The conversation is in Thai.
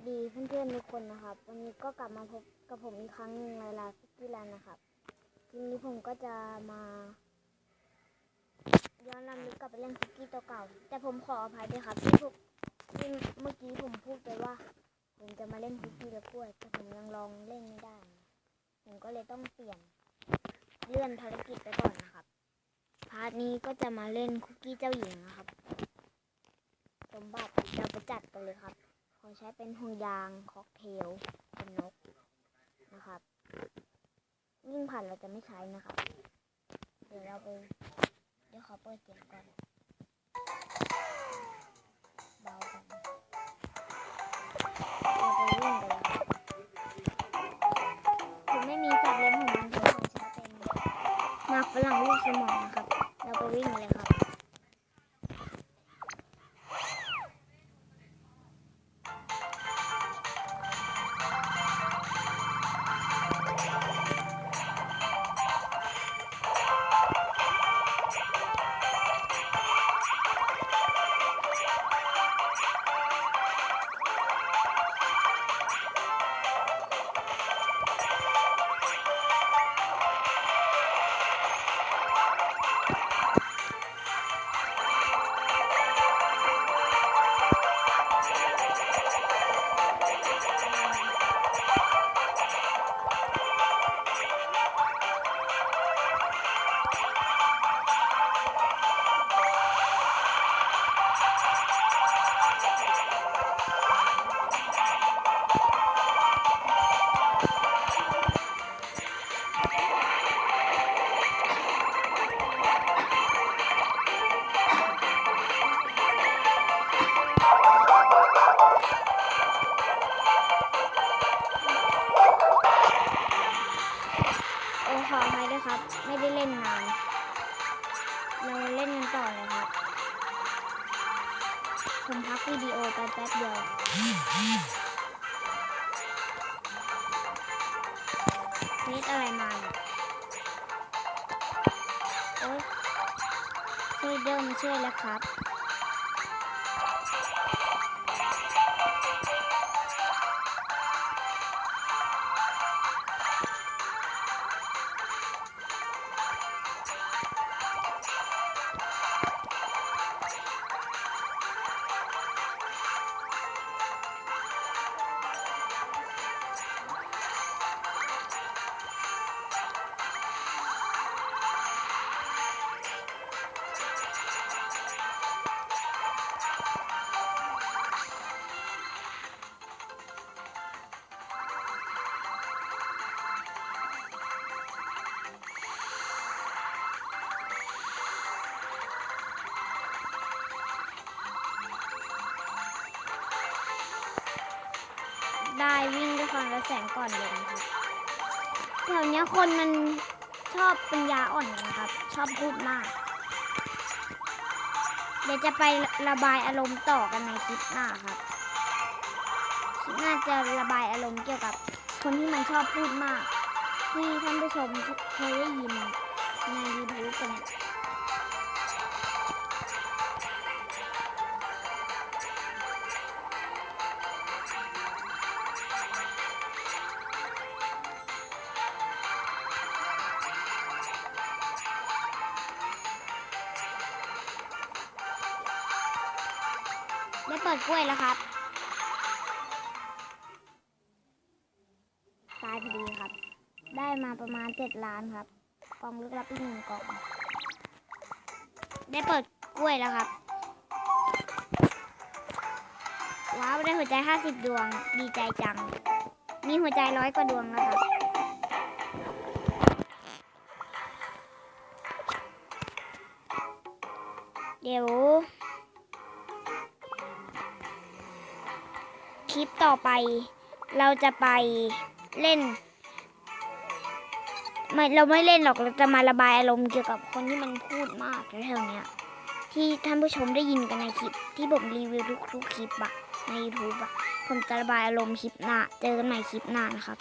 สดีเพื่อนๆทุกคนนะครับ วันนี้ก็กลับมาพบกับผมอีกครั้งหนึ่งในลาฟิกี้แลนนะครับทีนี้ผมก็จะมาย้อนรำลึกกลับไปเล่นคุกกี้ตัวเก่า แต่ผมขออภัยด้วยครับที่ผมที่เมื่อกี้ผมพูดไปว่า ผมจะมาเล่นคุกกี้และกล้วยแต่ผมยังลองเล่นไม่ได้ ผมก็เลยต้องเปลี่ยนเลื่อนภารกิจไปก่อนนะครับพาร์ทนี้ก็จะมาเล่นคุกกี้เจ้าหญิงนะครับสมบัติเราไปจัดกันเลยครับ ขอใช้เป็นห่วงยางค็อกเทลเป็นนกนะครับยิ่งผ่านเราจะไม่ใช้นะครับ เดี๋ยวเราไปเดี๋ยวขอเปิดเสียงก่อนเบาก่อนเราไปวิ่งกันเลยครับผมไม่มีสัตว์เลี้ยงของมันผมขอใช้เป็นมาฝรั่งลูกสมองนะครับ เราไปวิ่งเลยครับ เราเล่นกันต่อเลยครับ ผมพักวิดีโอไปแป๊บเดียวเน็ตอะไรมาเนี่ยโอ๊ยช่วยเดิมช่วยแล้วครับ ได้วิ่งด้วยความระแสงก่อนเลยนะครับแถวเนี้ยคนมันชอบป็นยาอ่อนนะครับ ชอบพูดมาก เดี๋ยวจะไประบายอารมณ์ต่อกันในคลิปหน้าครับคลิปหน้าจะระบายอารมณ์เกี่ยวกับ คนที่มันชอบพูดมากที่ท่านผู้ชมเคยได้ยินใน YouTube กันเนี่ย ได้เปิดกล้วยแล้วครับ ตายพอดีครับ ได้มาประมาณเจ็ดล้านครับ กล่องลึกลับอีกหนึ่งกล่อง ได้เปิดกล้วยแล้วครับ ว้าว ได้หัวใจห้าสิบดวง ดีใจจัง มีหัวใจร้อยกว่าดวงแล้วครับเดี๋ยว คลิปต่อไป เราจะไปเล่นไม่เราไม่เล่นหรอกเราจะมาระบายอารมณ์เกี่ยวกับคนที่มันพูดมากแถวเนี้ย ที่ท่านผู้ชมได้ยินกันในคลิป ที่ผมรีวิวทุกๆคลิปอะใน YouTube อะผมจะระบายอารมณ์คลิปหน้า เจอกันใหม่คลิปหน้านะครับ